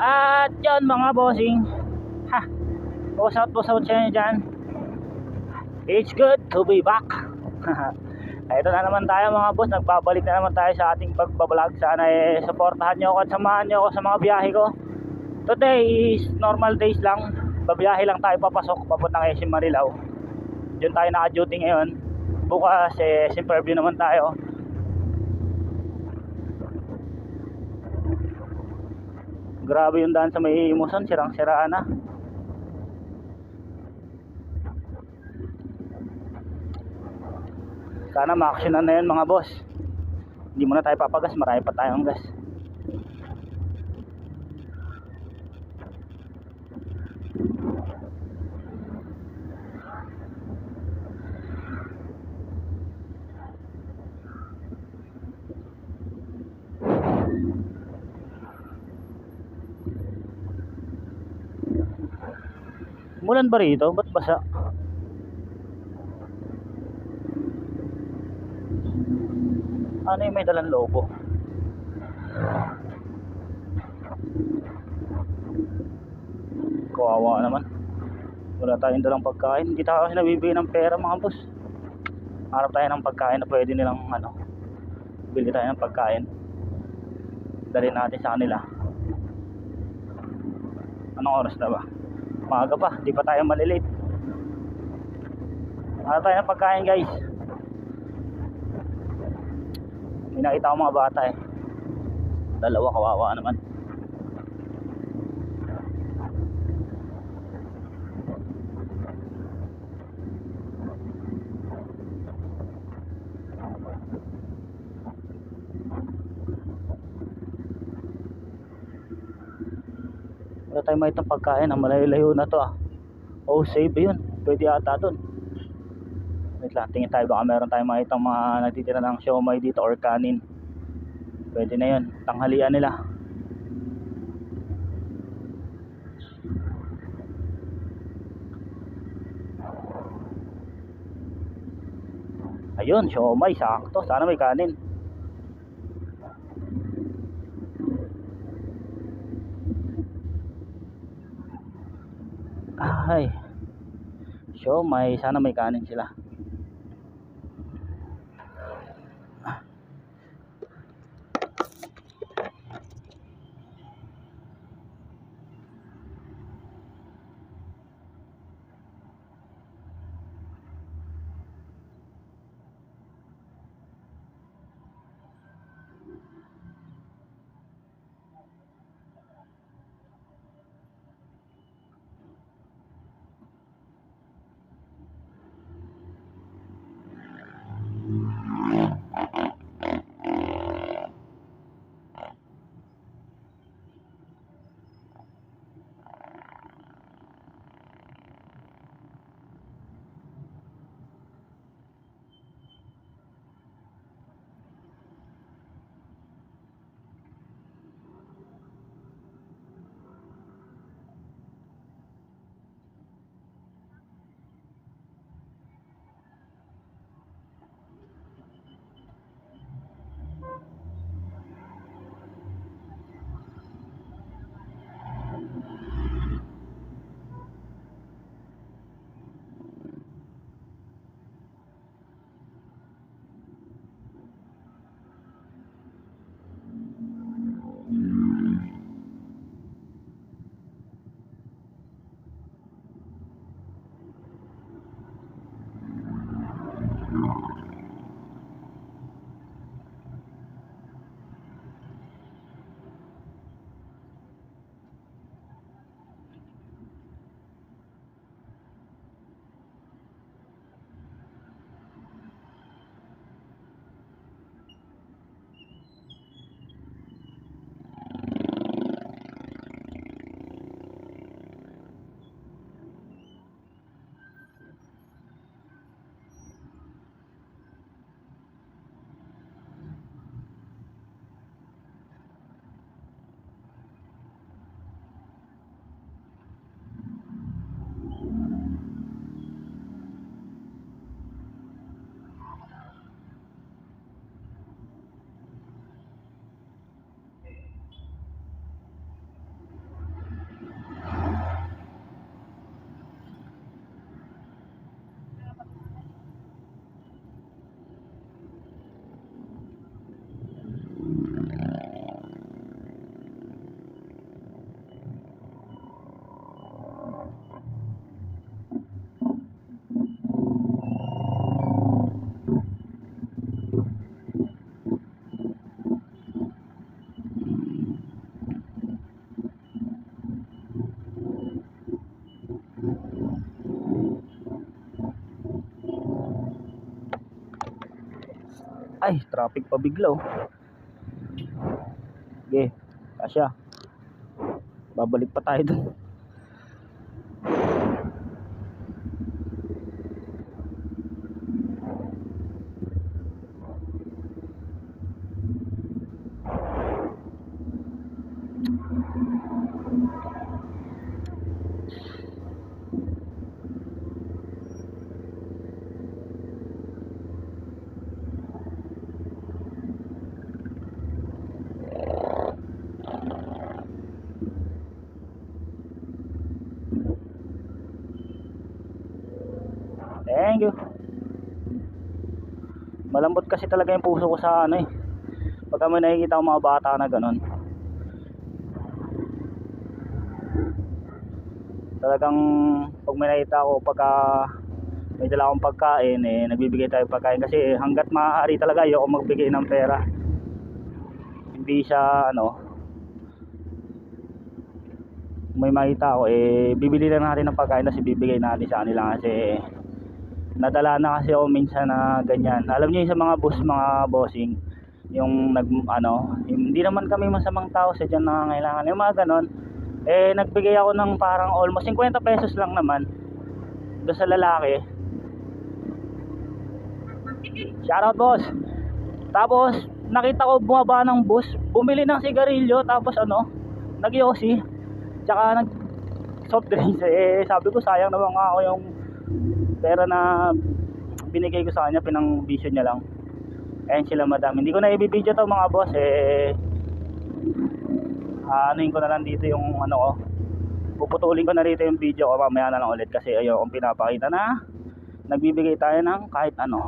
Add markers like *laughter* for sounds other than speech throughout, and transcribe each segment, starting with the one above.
At yun mga bossing. Ha. Boss out, boss out siya dyan. It's good to be back. *laughs* Ito na naman tayo mga boss. Nagbabalik na naman tayo sa ating pagbablog. Sana eh, supportahan nyo ako at samahan nyo ako sa mga biyahe ko. Today is normal days lang. Babiyahe lang tayo papasok papuntang SM Marilao. Diyan tayo naka-duty ngayon. Bukas eh, Simperview naman tayo. Grabe yung daan sa may imusan, sirang-siraan na. Sana ma-actionan na yun mga boss. Hindi muna tayo papagas, marami pa tayong gas. Mulan ba rito? Ba't basa? Ano yung may dalang logo? Kawawa naman. Wala tayong dalang pagkain. Hindi tayo kasi nabibigay ng pera mga boss. Harap tayo ng pagkain na pwede nilang ano. Bili tayo ng pagkain. Dali natin sa kanila. Anong oras na ba? Maaga pa, di pa tayo malilate. Harap tayo ng pagkain guys. May nakita ko mga bata eh. Dalawa kawawa naman. Wala tayong makitang pagkain. Ang malayo-layo na to ah. Oh, save yun. Pwede ata dun. Wait lang, tingin tayo baka meron tayong makitang mga nagtitira ng siomay dito or kanin. Pwede na yun. Tanghalian nila. Ayun, siomay, sakto. Sana may kanin. Ay. Siomay, sana may kanin sila. Ay, traffic pa bigla oh. Sige, kasya. Babalik pa tayo dun. Malambot kasi talaga yung puso ko sa ano eh. Pagka may nakikita ko mga bata na ganun. Talagang pag may nakita ko pagka may dala akong pagkain eh nagbibigay tayo pagkain kasi hanggat maaari talaga ayoko magbigay ng pera. Hindi siya ano may makita ako eh bibili lang natin ng pagkain na bibigay natin sa kanila kasi nadala na kasi ako minsan na ganyan. Alam niyo yung sa mga boss, mga bossing, yung nag ano, hindi naman kami masamang tao sa diyan nangangailangan. Yung mga ganon, eh nagbigay ako ng parang almost 50 pesos lang naman do sa lalaki. Shoutout boss. Tapos nakita ko bumaba ng bus, bumili ng sigarilyo tapos ano, nag-yosi. Tsaka nag soft drinks eh sabi ko sayang naman ako yung pera na binigay ko sa kanya pinang bisyo niya lang. Ayun sila madam. Hindi ko na ibibideo to mga boss eh. Anuin ko na lang dito yung ano ko. Puputulin ko na rito yung video ko mamaya na lang ulit kasi ayun kung pinapakita na nagbibigay tayo ng kahit ano.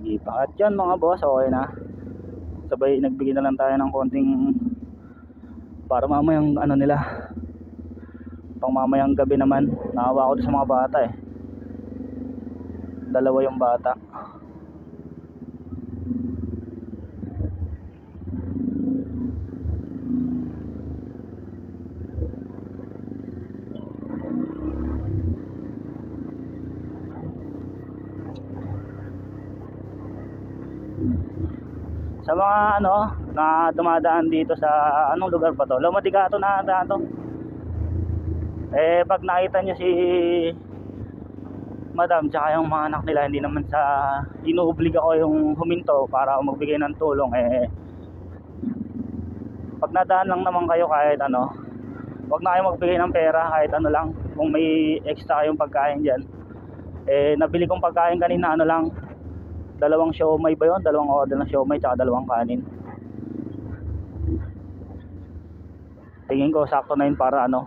Sige pa. At yan mga boss, okay na. Sabay nagbigay na lang tayo ng konting para mamayang ano nila. Pang mamayang gabi naman. Naawa ko sa mga bata eh. Dalawa yung bata. Sa mga ano na dumadaan dito sa anong lugar pa to? Lomadigato na daan to. Eh pag nakita nyo si madam tsaka yung mga anak nila hindi naman sa inuobliga ko yung huminto para magbigay ng tulong eh pag nadaan lang naman kayo kahit ano wag na kayo magbigay ng pera kahit ano lang. Kung may extra kayong pagkain dyan eh nabili kong pagkain kanina ano lang dalawang siomay ba yun? Dalawang order ng siomay tsaka dalawang kanin. Tingin ko sakto na yun para ano,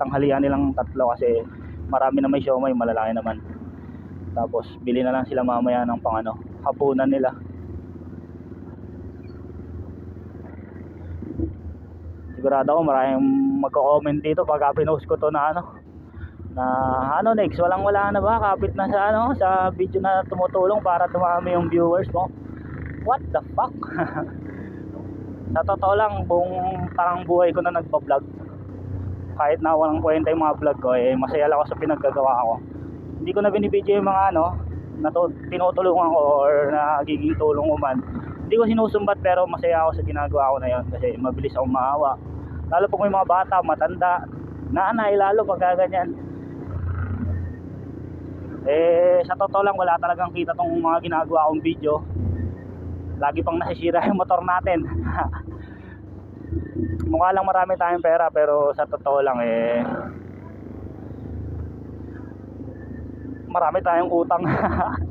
tanghalian nilang tatlo kasi marami na may siomay, malalaki naman. Tapos bili na lang sila mamaya ng pang ano, hapunan nila. Sigurado ako maraming magko-comment dito pag pinost ko to na ano, na ano next walang wala na ba? Kapit na sa ano sa video na tumutulong para dumami yung viewers mo. What the fuck? *laughs* Sa totoo lang buong parang buhay ko na nagpa-vlog kahit na walang kwenta yung mga vlog ko eh masaya lang ako sa pinaggagawa ko. Hindi ko na binibidyo yung mga ano na to, tinutulungan ko or nagiging tulong ko hindi ko sinusumbat pero masaya ako sa ginagawa ko na yon kasi mabilis akong maawa. Lalo pag may mga bata, matanda nanay lalo pag ganyan eh sa totoo lang wala talagang kita tong mga ginagawa kong video. Lagi pang nasisira yung motor natin. *laughs* Mukha lang marami tayong pera pero sa totoo lang eh marami tayong utang *laughs*